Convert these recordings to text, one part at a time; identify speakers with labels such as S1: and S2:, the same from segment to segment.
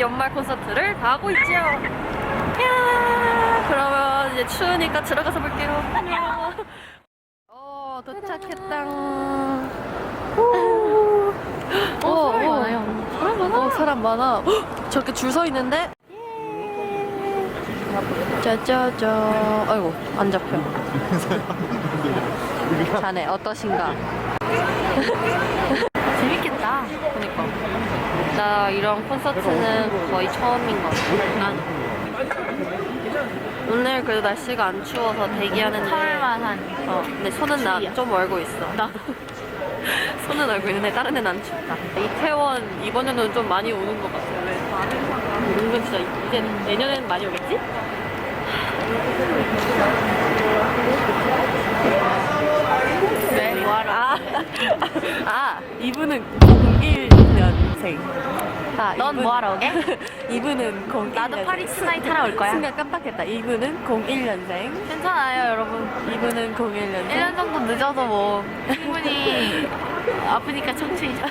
S1: 가고 있지요. 야, 그러면 이제 추우니까 들어가서 볼게요. 안녕. 어, 도착했다. 오, 어,
S2: 사람이
S1: 어.
S2: 많아요. 사람 많아.
S1: 어, 사람 많아. 헉, 저렇게 줄 서 있는데? 짜자자. 아이고, 안 잡혀. 자네, 어떠신가? 나 이런 콘서트는 거의 처음인 것 같아. 난. 오늘 그래도 날씨가 안 추워서 대기하는데.
S2: 설만한.
S1: 어, 근데 손은 나 좀 얼고 있어.
S2: 나도.
S1: 손은 얼고 있는데 다른 애는 안 춥다. 이태원 이번 연도는 좀 많이 오는 것 같아. 왜? 은근 진짜 이제 내년에는 많이 오겠지?
S2: 왜? 뭐하러?
S1: 아, 아 이분은 01 년생. 아,
S2: 넌
S1: 이분-
S2: 뭐 하러 오게?
S1: 이분은 01년생.
S2: 나도 파리스 나이트 하러 올 거야.
S1: 순간 깜빡했다. 이분은 01년생.
S2: 괜찮아요, 여러분.
S1: 이분은 01년생.
S2: 1년 정도 늦어도 뭐 충분히 아프니까 청춘이죠.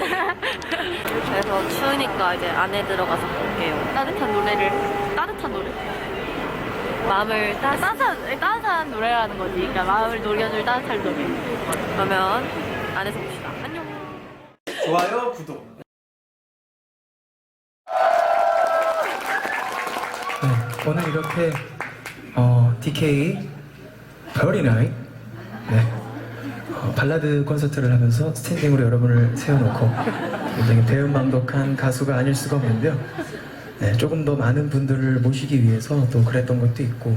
S1: 그래서 추우니까 이제 안에 들어가서 볼게요.
S2: 따뜻한 노래를 따뜻한 노래?
S1: 마음을 따
S2: 따뜻한 따뜻한 노래라는 거지. 그러니까 마음을 녹여줄 따뜻한 노래.
S1: 그러면 안에서 봅시다. 안녕.
S3: 좋아요, 구독. 네, 오늘 이렇게 어, DK 별이 나이 네, 어, 발라드 콘서트를 하면서 스탠딩으로 여러분을 세워놓고 굉장히 배은망덕한 가수가 아닐 수가 없는데요. 네, 조금 더 많은 분들을 모시기 위해서 또 그랬던 것도 있고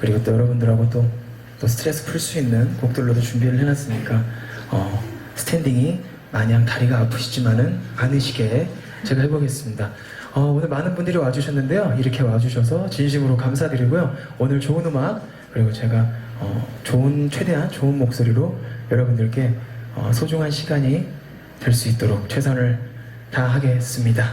S3: 그리고 또 여러분들하고 또, 또 스트레스 풀 수 있는 곡들로도 준비를 해놨으니까 어, 스탠딩이 마냥 다리가 아프시지만은 않으시게 제가 해보겠습니다. 어, 오늘 많은 분들이 와주셨는데요. 이렇게 와주셔서 진심으로 감사드리고요. 오늘 좋은 음악 그리고 제가 어, 좋은 최대한 좋은 목소리로 여러분들께 어, 소중한 시간이 될 수 있도록 최선을 다하겠습니다.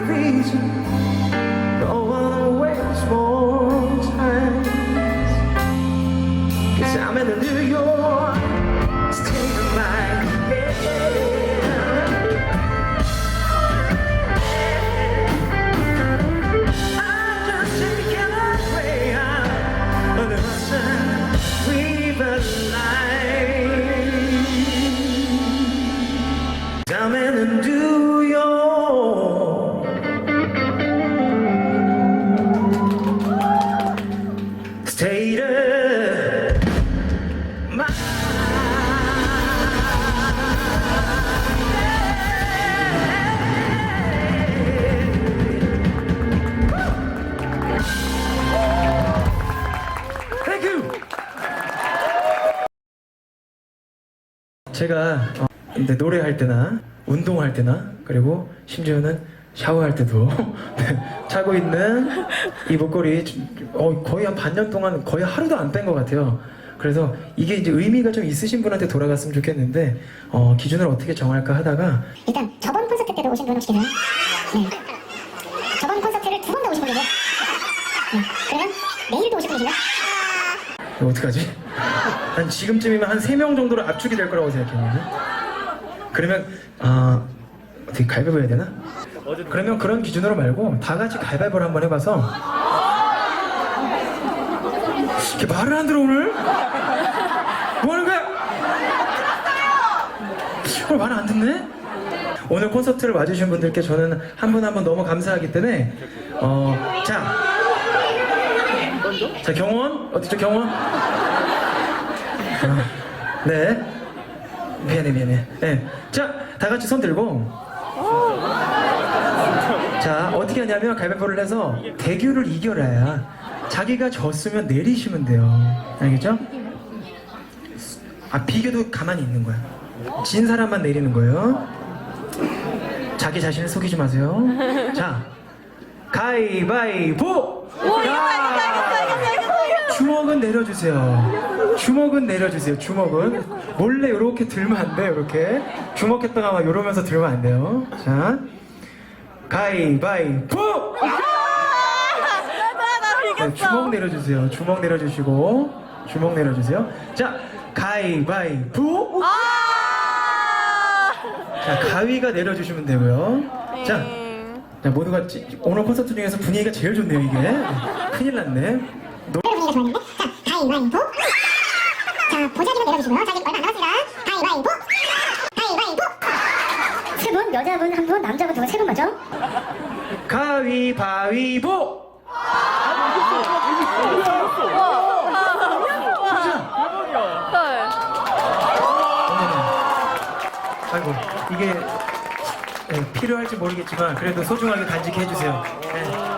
S3: Reason 제가 어, 근데 노래할 때나 운동할 때나 그리고 심지어는 샤워할 때도 네, 차고 있는 이 목걸이 어, 거의 한 반년 동안 거의 하루도 안 뺀 것 같아요. 그래서 이게 이제 의미가 좀 있으신 분한테 돌아갔으면 좋겠는데 어, 기준을 어떻게 정할까 하다가
S4: 일단 저번 콘서트 때도 오신 분 혹시 계세요? 네. 저번 콘서트를 두 번 더 오신 분 계세요? 네. 그러면 내일도 오실 분이신가요?
S3: 어떡하지? 한 지금쯤이면 한세명 정도로 압축이 될 거라고 생각했는데 그러면 아 어떻게 가위바위보 해야 되나? 그러면 그런 기준으로 말고 다 같이 가위바위보를 한번 해봐서 이렇게 말을 안 들어 오늘? 뭐 하는 거야? 오늘 말을 안 듣네? 오늘 콘서트를 와주신 분들께 저는 한 분 한 분 너무 감사하기 때문에 어, 자, 자 경원 어디죠 경원? 아, 네, 미안해 미안해. 네, 자 다 같이 손 들고 자 어떻게 하냐면 가위바위보를 해서 대규를 이겨라야 자기가 졌으면 내리시면 돼요. 알겠죠? 아 비교도 가만히 있는 거야. 진 사람만 내리는 거예요. 자기 자신을 속이지 마세요. 자, 가위바위보. 야! 주먹은 내려주세요. 주먹은 내려주세요. 주먹은 몰래 이렇게 들면 안 돼요. 이렇게 주먹했다가 막 이러면서 들면 안 돼요. 자, 가위바위보. 네, 주먹 내려주세요. 주먹 내려주시고 주먹 내려주세요. 자, 가위바위보. 자, 가위가 내려주시면 되고요. 자, 자 모두가 찌- 오늘 콘서트 중에서 분위기가 제일 좋네요 이게. 큰일 났네. 노-
S4: 분위기가 좋았는데 자 가위바위보 자 보자기로 내려주시고요 자 이제 얼마 안 남았습니다 가위바위보 가위바위보 세분 여자분 한 분 남자분 두 분 세 분 맞죠?
S3: 가위바위보.
S1: 헐.
S3: 아이고 이게 네, 필요할지 모르겠지만 그래도 소중하게 간직해 주세요. 네,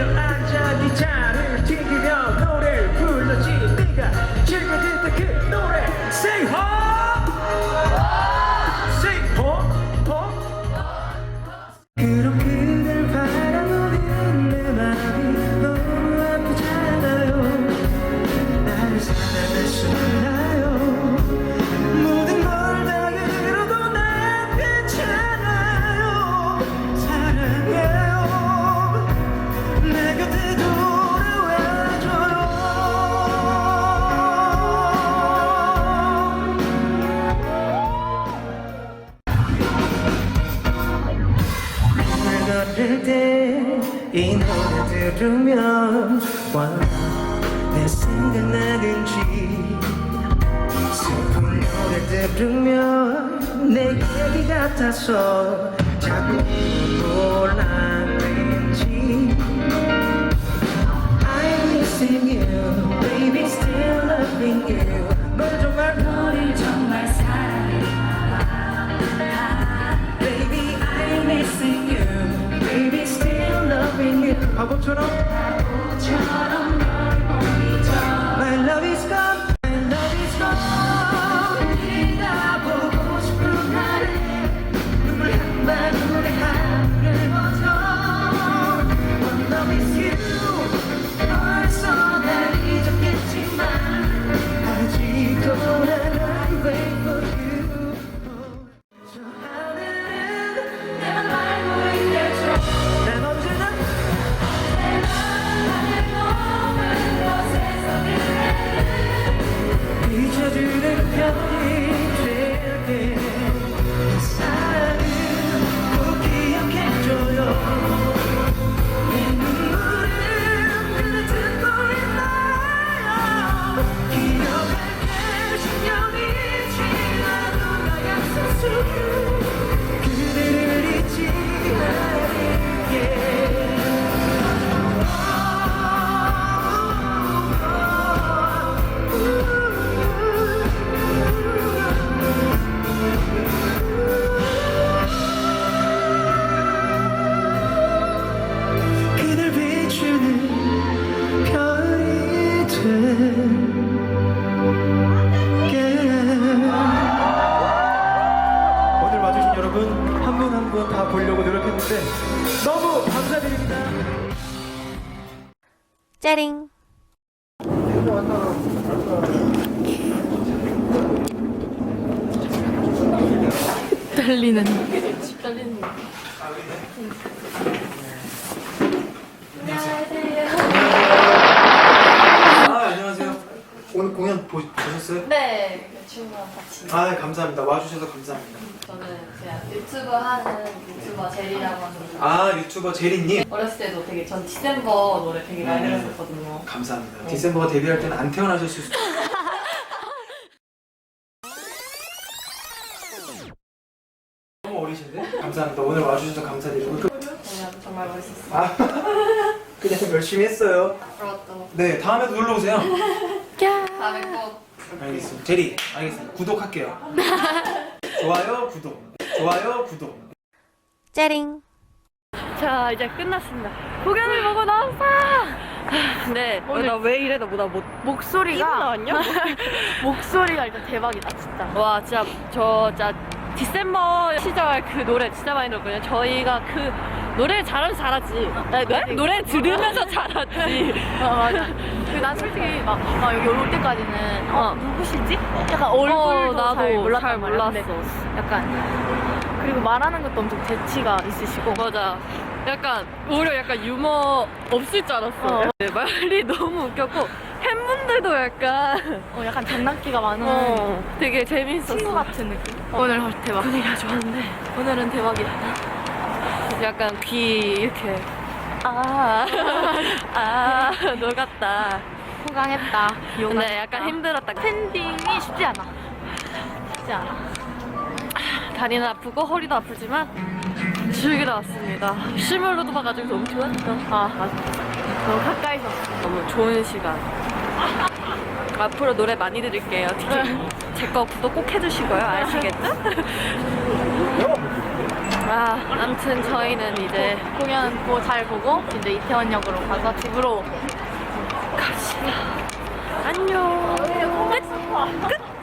S3: 우두커 기 들으면 내 얘기 같아서 자꾸 놀라는지 I'm missing you, baby, still loving you. 널 정말
S5: 너를 정말 사랑해
S3: Baby, I'm missing you, baby, still loving you. 바보처럼
S5: 처럼
S2: 떨리는.
S1: 떨리는 거.
S3: 아 안녕하세요. 오늘 공연 보, 보셨어요?
S1: 네, 그 친구랑 같이.
S3: 아 네, 감사합니다. 와주셔서 감사합니다.
S1: 저는 유튜브 하는 유튜버 제리라고 하는데
S3: 아 유튜버 제리님
S1: 어렸을 때도 되게 전 디셈버 노래 되게 많이
S3: 음.
S1: 들었었거든요.
S3: 감사합니다. 디셈버가 데뷔할 때는 안 태어나셨을 수도. 너무 어리신데? 감사합니다. 오늘 와주셔서 감사드리고 그-
S1: 그냥 정말 멋있었어요.
S3: 아 그냥 열심히 했어요.
S1: 앞으로 또
S3: 네 다음에도 놀러 오세요.
S1: 다음에 꼭
S3: 알겠습니다. 제리 알겠습니다. 구독할게요. 좋아요 구독. 좋아요 구독.
S2: 짜링.
S1: 자 이제 끝났습니다. 공연을 보고 나왔어. 네, 나왜 이래 나 뭐다 못
S2: 목소리가
S1: 나왔냐?
S2: 목소리가 일단 대박이다 진짜.
S1: 와 진짜 저 진짜 디셈버 시절 그 노래 진짜 많이 들었거든요. 저희가 그 노래 잘하면 잘하지. 네? 노래 들으면서 잘하지.
S2: 어, 맞아. 그난 솔직히 막, 막 여기 올 때까지는 어,
S1: 어.
S2: 누구시지? 약간 얼굴도
S1: 어, 나도
S2: 잘 몰랐단
S1: 잘
S2: 말이야. 근데. 약간 그리고 말하는 것도 엄청 재치가 있으시고
S1: 맞아. 약간 오히려 약간 유머 없을 줄 알았어.
S2: 어.
S1: 네, 말이 너무 웃겼고 팬분들도 약간
S2: 어, 약간 장난기가 많은
S1: 어, 되게 재밌었어.
S2: 친구 같은 느낌. 오늘 대박.
S1: 분위기가 좋았는데
S2: 오늘은 대박이다.
S1: 약간 귀 이렇게 아, 아, 녹았다.
S2: 호강했다.
S1: 근데 약간 힘들었다.
S2: 팬딩이 쉽지 않아. 쉽지 않아.
S1: 다리는 아프고 허리도 아프지만 즐기러 왔습니다. 실물로도 봐가지고 너무 좋았어.
S2: 아, 맞아. 너무 가까이서.
S1: 너무 좋은 시간. 앞으로 노래 많이 들을게요. 특히 제 거 구독 꼭 해주시고요. 아시겠죠? 아, 아무튼 저희는 이제
S2: 공연 뭐잘 보고 이제 이태원역으로 가서 집으로
S1: 갑시다. 안녕. 끝. 끝.